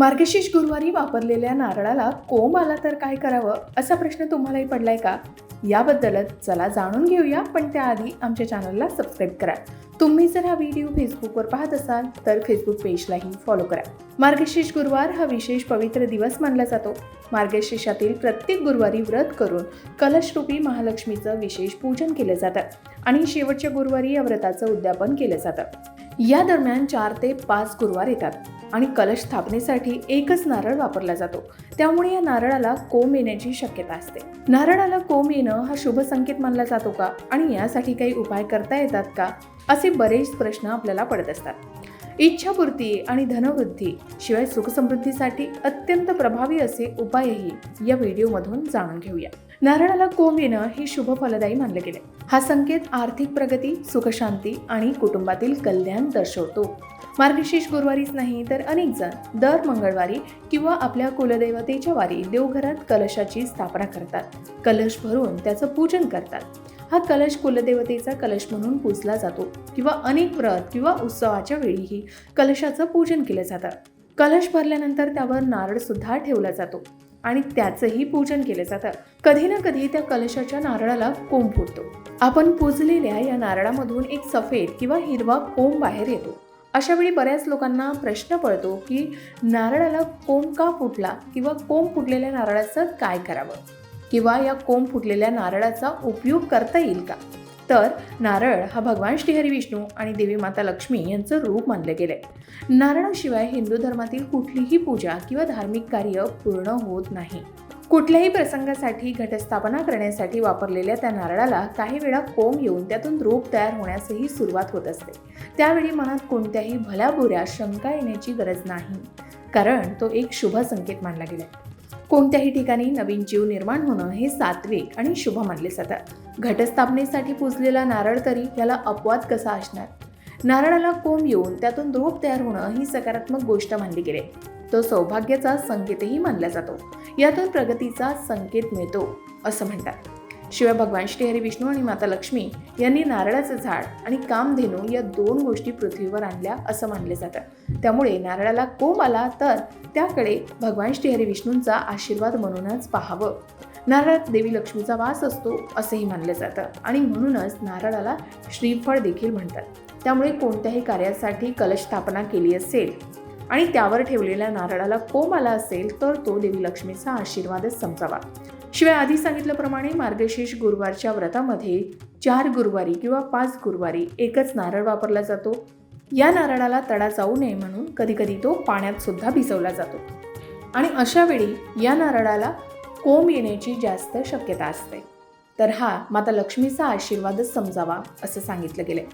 मार्गशीर्ष गुरुवारी वापरलेल्या नारळाला कोंब आला तर काय करावं? असा प्रश्न तुम्हालाही पडलाय का? याबद्दलच चला जाणून घेऊया पण त्याआधी आमच्या चॅनलला सबस्क्राईब करा. तुम्ही जर हा व्हिडिओ फेसबुकवर पाहत असाल तर फेसबुक पेजलाही फॉलो करा. मार्गशीर्ष गुरुवार हा विशेष पवित्र दिवस मानला जातो. मार्गशीर्षातील प्रत्येक गुरुवारी व्रत करून कलशरूपी महालक्ष्मीचं विशेष पूजन केलं जातं आणि शेवटच्या गुरुवारी या व्रताचं उद्यापन केलं जातं. या दरम्यान चार ते पाच गुरुवार येतात. आणि कलश स्थापनेसाठी एकच नारळ वापरला जातो. त्यामुळे या नारळाला कोंब येण्याची शक्यता असते. नारळाला कोंब येणं हा शुभ संकेत मानला जातो का? आणि यासाठी काही उपाय करता येतात का? असे बरेच प्रश्न आपल्याला पडत असतात. इच्छापूर्ती आणि धनवृद्धी शिवाय सुखसमृद्धीसाठी अत्यंत प्रभावी असे उपायही या व्हिडिओमधून जाणून घेऊया. नारळाला कोंब येणं हे शुभ फलदायी मानले गेले हा संकेत आर्थिक प्रगती सुखशांती आणि कुटुंबातील कल्याण दर्शवतो. मार्गशीर्ष गुरुवारीच नाही तर अनेक जण दर मंगळवारी किंवा आपल्या कुलदैवतेच्या वारी देवघरात कलशाची स्थापना करतात. कलश भरून त्याचं पूजन करतात. हा कलश कुलदेवतेचा कलश म्हणून पूजला जातो किंवा अनेक व्रत किंवा उत्सवाच्या वेळीही कलशाचं पूजन केलं जातं. कलश भरल्यानंतर त्यावर नारळ सुद्धा ठेवला जातो आणि त्याचंही पूजन केलं जातं. कधी ना कधी त्या कलशाच्या नारळाला कोंब फुटतो. आपण पूजलेल्या या नारळामधून एक सफेद किंवा हिरवा कोंब बाहेर येतो. अशावेळी बऱ्याच लोकांना प्रश्न पडतो की नारळाला कोंब का फुटला किंवा कोंब फुटलेल्या नारळाचं काय करावं? किंवा या कोंब फुटलेल्या नारळाचा उपयोग करता येईल का? तर नारळ हा भगवान श्रीहरी विष्णू आणि देवी माता लक्ष्मी यांचं रूप मानलं गेलं आहे नारळाशिवाय हिंदू धर्मातील कुठलीही पूजा किंवा धार्मिक कार्य पूर्ण होत नाही. कुठल्याही प्रसंगासाठी घटस्थापना करण्यासाठी वापरलेल्या त्या नारळाला काही वेळा कोंब येऊन त्यातून रोप तयार होण्यासही सुरुवात होत असते. त्यावेळी मनात कोणत्याही भल्याबुऱ्या शंका येण्याची गरज नाही. कारण तो एक शुभ संकेत मानला गेलाय. कोणत्याही ठिकाणी नवीन जीव निर्माण होणं हे सात्विक आणि शुभ मानले जातात. घटस्थापनेसाठी पुजलेला नारळ तरी याला अपवाद कसा असणार? नारळाला कोंब येऊन त्यातून रोप तयार होणं ही सकारात्मक गोष्ट मानली गेली. तो सौभाग्याचा संकेतही मानला जातो. यातून प्रगतीचा संकेत मिळतो असं म्हणतात. शिवाय भगवान श्रीहरी विष्णू आणि माता लक्ष्मी यांनी नारळाचं झाड आणि कामधेनू या दोन गोष्टी पृथ्वीवर आणल्या असं मानले जातं. त्यामुळे नारळाला कोंब आला तर त्याकडे भगवान श्रीहरी विष्णूंचा आशीर्वाद म्हणूनच पाहावं. नारळात देवी लक्ष्मीचा वास असतो असंही मानलं जातं. आणि म्हणूनच नारळाला श्रीफळ देखील म्हणतात. त्यामुळे कोणत्याही कार्यासाठी कलश स्थापना केली असेल आणि त्यावर ठेवलेल्या नारळाला कोंब आला असेल तर तो देवी लक्ष्मीचा आशीर्वादच समजावा शिवाय आधी सांगितल्याप्रमाणे मार्गशीर्ष गुरुवारच्या व्रतामध्ये चार गुरुवारी किंवा पाच गुरुवारी एकच नारळ वापरला जातो. या नारळाला तडा जाऊ नये म्हणून कधीकधी तो पाण्यात सुद्धा भिजवला जातो. आणि अशा वेळी या नारळाला कोंब येण्याची जास्त शक्यता असते. तर हा माता लक्ष्मीचा आशीर्वादच समजावा असं सांगितलं गेलंय.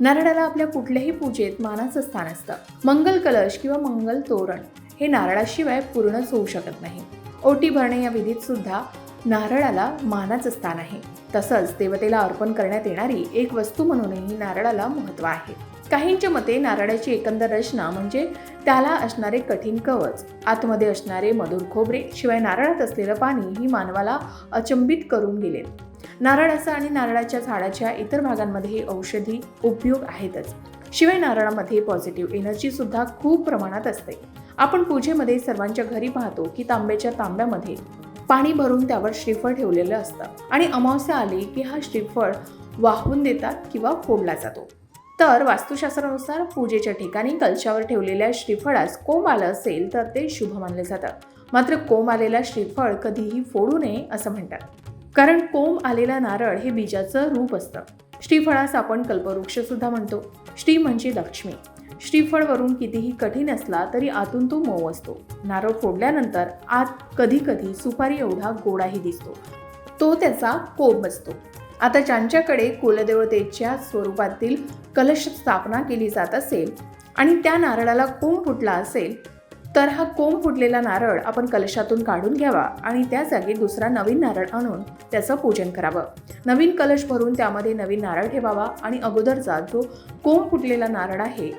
नारळाला आपल्या कुठल्याही पूजेत मानाचं स्थान असतं. मंगल कलश किंवा मंगल तोरण हे नारळाशिवाय पूर्णच होऊ शकत नाही. ओटी भरणे या विधीत सुद्धा नारळाला मानाचं स्थान आहे. तसंच देवतेला अर्पण करण्यात येणारी एक वस्तू म्हणूनही नारळाला महत्त्व आहे. काहींच्या मते नारळाची एकंदर रचना म्हणजे त्याला असणारे कठीण कवच आतमध्ये असणारे मधुर खोबरे शिवाय नारळात असलेलं पाणी ही मानवाला अचंबित करून गेले. नारळाचा आणि नारळाच्या झाडाच्या इतर भागांमध्ये औषधी उपयोग आहेतच. शिवाय नारळामध्ये पॉझिटिव्ह एनर्जी सुद्धा खूप प्रमाणात असते. आपण पूजेमध्ये सर्वांच्या घरी पाहतो की तांब्याच्या तांब्यामध्ये पाणी भरून त्यावर श्रीफळ ठेवलेलं असतं आणि अमावस्या आली की हा श्रीफळ वाहून देतात किंवा फोडला जातो. तर वास्तुशास्त्रानुसार पूजेच्या ठिकाणी कलशावर ठेवलेल्या श्रीफळास कोंब आलं असेल तर ते शुभ मानलं जातं. मात्र कोंब आलेला श्रीफळ कधीही फोडू नये असं म्हणतात. कारण कोंब आलेला नारळ हे बीजाचं रूप असतं. श्रीफळास आपण कल्पवृक्ष सुद्धा म्हणतो. श्री म्हणजे लक्ष्मी. श्रीफळ वरून कितीही कठीण असला तरी आतून तो मऊ असतो. नारळ फोडल्यानंतर आत कधी कधी सुपारी एवढा गोडाही दिसतो. तो त्याचा कोंब असतो. आता ज्यांच्याकडे कुलदेवतेच्या स्वरूपातील कलश स्थापना केली जात असेल आणि त्या नारळाला कोंब फुटला असेल तर हा कोंब फुटलेला नारळ आपण कलशातून काढून घ्यावा आणि त्या जागी दुसरा नवीन नारळ आणून त्याचं पूजन करावं. नवीन कलश भरून त्यामध्ये नवीन नारळ ठेवावा आणि अगोदरचा जो कोंब फुटलेला नारळ आहे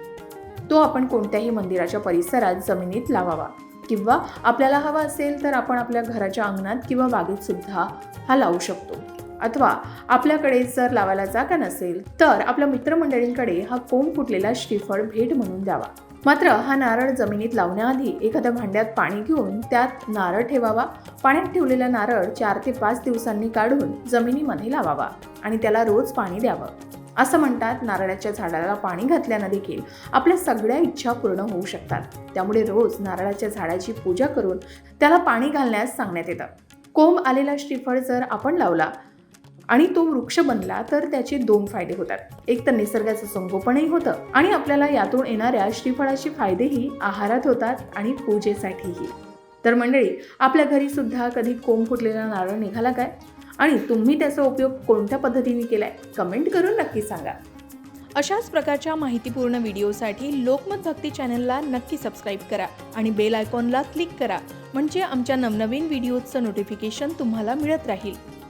तो आपण कोणत्याही मंदिराच्या परिसरात जमिनीत लावावा. किंवा आपल्याला हवा असेल तर आपण आपल्या घराच्या अंगणात किंवा बागेत सुद्धा हा लावू शकतो. अथवा आपल्याकडे जर लावायला जागा नसेल तर आपल्या मित्रमंडळींकडे हा कोंब फुटलेला श्रीफळ भेट म्हणून द्यावा. मात्र हा नारळ जमिनीत लावण्याआधी एखाद्या भांड्यात पाणी घेऊन त्यात नारळ ठेवावा. पाण्यात ठेवलेला नारळ चार ते पाच दिवसांनी काढून जमिनीमध्ये लावावा आणि त्याला रोज पाणी द्यावं. असं म्हणतात नारळाच्या झाडाला पाणी घातल्यानं देखील आपल्या सगळ्या इच्छा पूर्ण होऊ शकतात. त्यामुळे रोज नारळाच्या झाडाची पूजा करून त्याला पाणी घालण्यास सांगण्यात येतं. कोंब आलेला श्रीफळ जर आपण लावला आणि तो वृक्ष बनला तर त्याचे दोन फायदे होतात. एक तर निसर्गाचं संगोपनही होतं आणि आपल्याला यातून येणाऱ्या श्रीफळाचे फायदेही आहारात होतात आणि पूजेसाठीही. तर मंडळी आपल्या घरी सुद्धा कधी कोंब फुटलेला नारळ निघाला काय? आणि तुम्ही त्याचा उपयोग कोणत्या पद्धतीने केलाय? कमेंट करून नक्की सांगा. अशाच प्रकारच्या माहितीपूर्ण व्हिडिओसाठी लोकमत भक्ती चॅनलला नक्की सबस्क्राईब करा आणि बेल आयकॉनला क्लिक करा. म्हणजे आमच्या नवनवीन व्हिडिओचं नोटिफिकेशन तुम्हाला मिळत राहील.